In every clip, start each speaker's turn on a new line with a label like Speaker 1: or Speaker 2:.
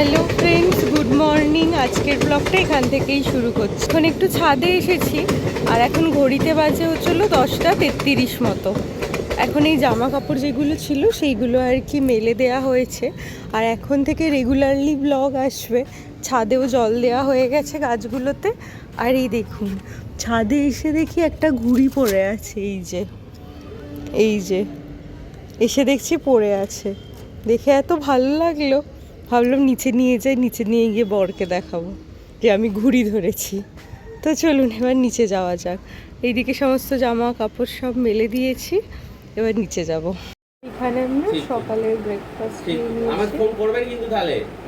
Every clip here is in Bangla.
Speaker 1: Hello friends, good morning. আজকের ব্লগটা এখান থেকেই শুরু করছি। এখন একটু ছাদে এসেছি, আর এখন ঘড়িতে বাজে হচ্ছিল দশটা তেত্রিশ মতো। এখন এই জামা কাপড় যেগুলো ছিল, সেইগুলো আর কি মেলে দেয়া হয়েছে। আর এখন থেকে রেগুলারলি ব্লগ আসবে। ছাদেও জল দেওয়া হয়ে গেছে গাছগুলোতে। আর এই দেখুন, ছাদে এসে দেখি একটা ঘুড়ি পড়ে আছে, এই যে। এই যে, এসে দেখছি পড়ে আছে। দেখে এত ভালো লাগল। ভাবলাম নিচে নিয়ে যাই নিচে নিয়ে গিয়ে বরকে দেখাবো যে আমি ঘুড়ি ধরেছি। তো চলুন এবার নিচে যাওয়া যাক। এইদিকে সমস্ত জামা কাপড় সব মেলে দিয়েছি এবার নিচে যাব। এখানে আমরা সকালের ব্রেকফাস্ট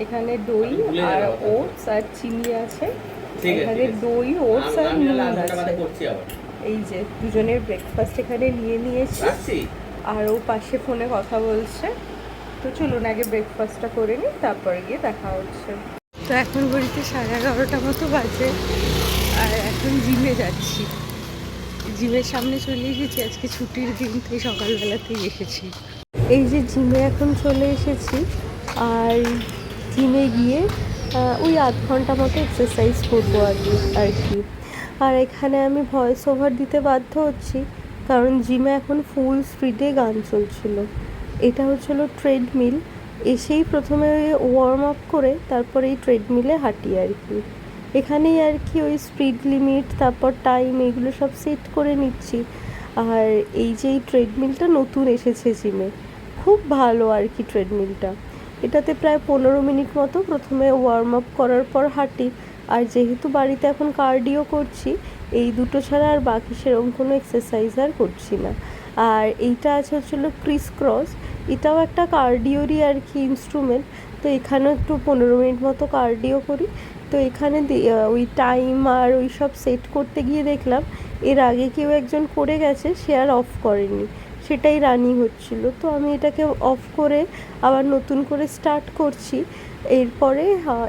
Speaker 1: এখানে দই আর ওটস আর চিনি আছে। এখানে দই ওটস আর নুন আছে। এই যে দুজনের ব্রেকফাস্ট এখানে নিয়ে নিয়েছি। আর ও পাশে ফোনে কথা বলছে। তো চলুন আগে ব্রেকফাস্টটা করে নিই তারপরে গিয়ে দেখা হচ্ছে। তো এখন ঘড়িতে সাড়ে এগারোটা মতো বাজে আর এখন জিমে যাচ্ছি। জিমের সামনে চলে এসেছি আজকে ছুটির দিন থেকে সকালবেলাতেই এসেছি। এই যে জিমে এখন চলে এসেছি আর জিমে গিয়ে ওই আধ ঘণ্টা মতো এক্সারসাইজ করব আর কি আর কি। আর এখানে আমি ভয়েস ওভার দিতে বাধ্য হচ্ছি কারণ জিমে এখন ফুল স্পিডে গান চলছিল। এটা হচ্ছিল ট্রেডমিল এসেই প্রথমে ওয়ার্ম আপ করে তারপরে এই ট্রেডমিলে হাঁটি আর কি। এখানেই আর কি ওই স্পিড লিমিট তারপর টাইম এগুলো সব সেট করে নিচ্ছি। আর এই যে এই ট্রেডমিলটা নতুন এসেছে জিমে খুব ভালো আর কি ট্রেডমিলটা এটাতে প্রায় পনেরো মিনিট মতো প্রথমে ওয়ার্ম আপ করার পর হাঁটি। আর যেহেতু বাড়িতে এখন কার্ডিও করছি, এই দুটো ছাড়া আর বাকি সেরকম কোনো এক্সারসাইজ আর করছি না। আর এইটা আছে হচ্ছিল ক্রিস ক্রস এটাও একটা কার্ডিওরই আর কি ইনস্ট্রুমেন্ট তো এখানেও একটু পনেরো মিনিট মতো কার্ডিও করি। তো এখানে ওই টাইম আর ওই সব সেট করতে গিয়ে দেখলাম, এর আগে কেউ একজন করে গেছে, সে আর অফ করেনি। সেটাই রানিং হচ্ছিল। তো আমি এটাকে অফ করে আবার নতুন করে স্টার্ট করছি। এরপরে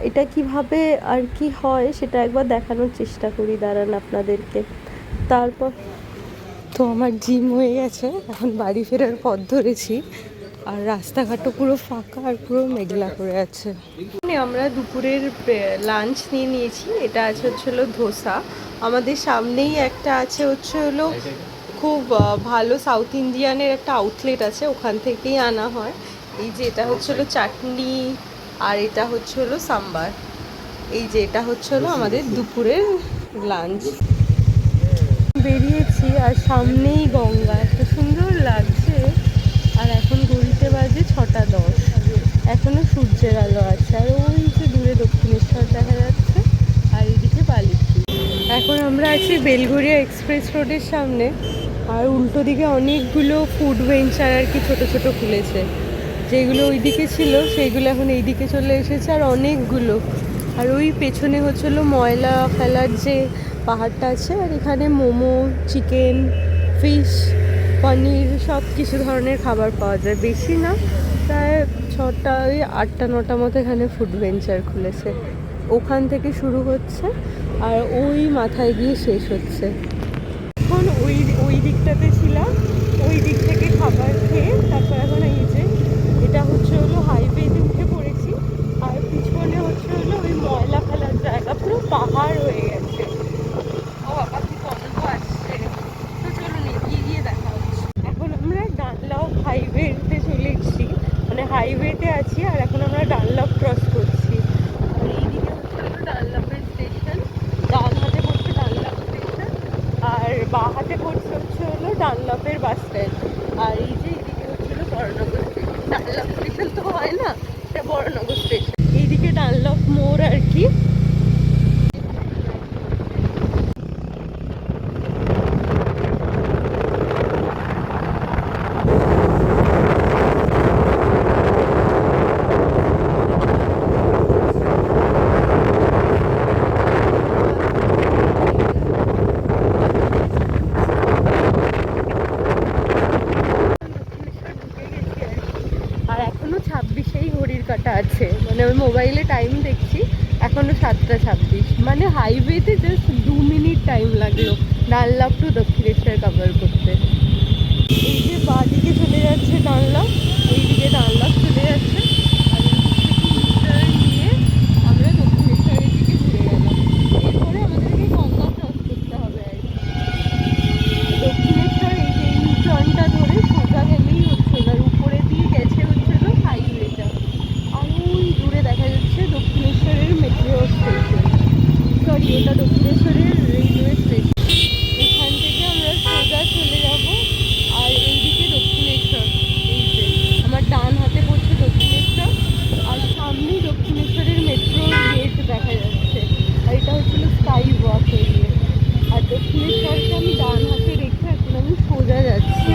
Speaker 1: এটা কীভাবে আর কি হয় সেটা একবার দেখানোর চেষ্টা করি। দাঁড়ান আপনাদেরকে। তারপর, তো আমার জিম হয়ে গেছে। এখন বাড়ি ফেরার পথ ধরেছি। আর রাস্তাঘাটও পুরো ফাঁকা আর পুরো মেঘলা করে আছে। আমরা দুপুরের লাঞ্চ নিয়ে নিয়েছি। এটা আছে হচ্ছে হলো ধোসা। আমাদের সামনেই একটা আছে হচ্ছে হলো খুব ভালো সাউথ ইন্ডিয়ানের একটা আউটলেট আছে। ওখান থেকেই আনা হয়। এই যে এটা হচ্ছে হলো চাটনি আর এটা হচ্ছে হলো সাম্বার। এই যে এটা হচ্ছে হলো আমাদের দুপুরের লাঞ্চ বেরিয়েছি আর সামনেই গঙ্গা। এত সুন্দর লাগছে। আর এখন ঘড়িতে বাজে ছটা দশ। এখনও সূর্যের আলো আছে। আর ওই যে দূরে দক্ষিণেশ্বর দেখা যাচ্ছে, আর এইদিকে বালিপুর এখন আমরা আছি বেলঘরিয়া এক্সপ্রেস রোডের সামনে। আর উল্টো দিকে অনেকগুলো ফুড ভেঞ্চার আর কি ছোট ছোট খুলেছে। যেগুলো ওইদিকে ছিল, সেইগুলো এখন এই দিকে চলে এসেছে, আর অনেকগুলো। আর ওই পেছনে হচ্ছিল ময়লা ফেলার যে পাহাড়টা আছে, আর এখানে মোমো, চিকেন, ফিশ পনির, সব কিছু ধরনের খাবার পাওয়া যায়। বেশি না, প্রায় ছটা, ওই আটটা, নটা মতো এখানে ফুড ভেঞ্চার খুলেছে। ওখান থেকে শুরু হচ্ছে, আর ওই মাথায় গিয়ে শেষ হচ্ছে। এখন ওই ওই দিকটাতে ছিলাম, ওই দিক থেকে খাবার খেয়ে তারপর এখন এই যে এটা হচ্ছে হলো হাইওয়েতে উঠে পড়েছি আর পিছনে হচ্ছে হলো ওই ময়লা ফেলার জায়গা পুরো পাহাড় হয়ে গেছে ও বাবা কি গন্ধ আসছে তো চলুন এগিয়ে গিয়ে দেখা হচ্ছে এখন আমরা ডানলপ হাইওয়েতে চলে এসেছি মানে হাইওয়েতে আছি আর এখন আমরা ডানলপ ক্রস করছি। আর এইদিকে হচ্ছে ডানলপের স্টেশন ডান হাতে পড়ছে ডানলপ স্টেশন আর বাঁ হাতে হচ্ছে হলো ডানলপের বাস স্ট্যান্ড আর এই যে এইদিকে হচ্ছিল বড়নগর স্টেশন ডানলপ স্টেশন তো হয় না, এটা বড়নগর স্টেশন এইদিকে ডানলপ মোড় আর কি আর এখনও ছাব্বিশেই কাটা আছে। মানে আমি মোবাইলে টাইম দেখছি, এখনও সাতটা ছাব্বিশ। মানে হাইওয়েতে জাস্ট দু মিনিট টাইম লাগল। ডানলাভ টু দক্ষিণেশ্বর কভার করতে। এই যে বাঁ দিকে চলে যাচ্ছে ডানলাভ এইদিকে ডানলাভ চলে যাচ্ছে। দক্ষিণেশ্বরকে আমি ডান হাতে রেখে এখন আমি সোজা যাচ্ছি।